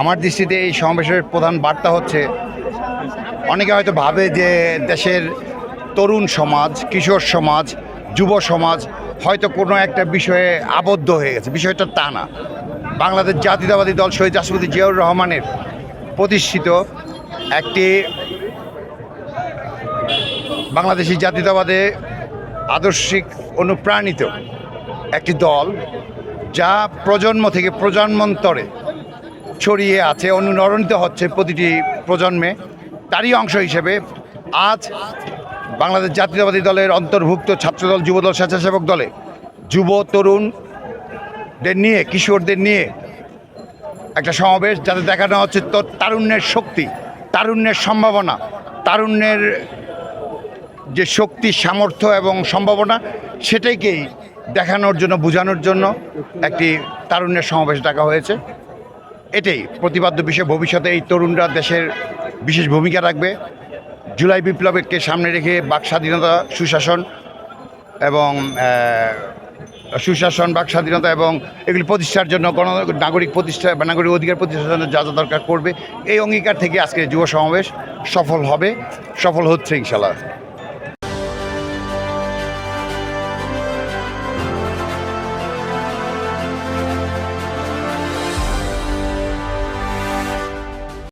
আমার দৃষ্টিতে এই সমাবেশের প্রধান বার্তা হচ্ছে, অনেকে হয়তো ভাবে যে দেশের তরুণ সমাজ, কিশোর সমাজ, যুব সমাজ হয়তো কোনো একটা বিষয়ে আবদ্ধ হয়ে গেছে। বিষয়টা তা না। বাংলাদেশ জাতীয়তাবাদী দল শহীদ রাষ্ট্রপতি জিয়াউর রহমানের প্রতিষ্ঠিত একটি বাংলাদেশি জাতীয়তাবাদে আদর্শিক অনুপ্রাণিত একটি দল যা প্রজন্ম থেকে প্রজন্মান্তরে ছড়িয়ে আছে অনুরণিত হচ্ছে প্রতিটি প্রজন্মে। তারই অংশ হিসেবে আজ বাংলাদেশ জাতীয়তাবাদী দলের অন্তর্ভুক্ত ছাত্রদল যুবদল স্বেচ্ছাসেবক দলে যুব তরুণদের নিয়ে, কিশোরদের নিয়ে একটা সমাবেশ, যাতে দেখানো হচ্ছে তো তারুণ্যের শক্তি, তারুণ্যের সম্ভাবনা, তারুণ্যের যে শক্তি, সামর্থ্য এবং সম্ভাবনা, সেটাকেই দেখানোর জন্য, বোঝানোর জন্য একটি তারুণ্যের সমাবেশ ডাকা হয়েছে। এটাই প্রতিপাদ্য বিষয়। ভবিষ্যতে এই তরুণরা দেশের বিশেষ ভূমিকা রাখবে। জুলাই বিপ্লবকে সামনে রেখে বাক স্বাধীনতা, সুশাসন এবং সুশাসন, বাক স্বাধীনতা এবং এগুলি প্রতিষ্ঠার জন্য গণ, নাগরিক প্রতিষ্ঠা বা নাগরিক অধিকার প্রতিষ্ঠার জন্য যা যা দরকার করবে, এই অঙ্গীকার থেকে আজকে যুব সমাবেশ সফল হবে, সফল হচ্ছে ইনশাল্লাহ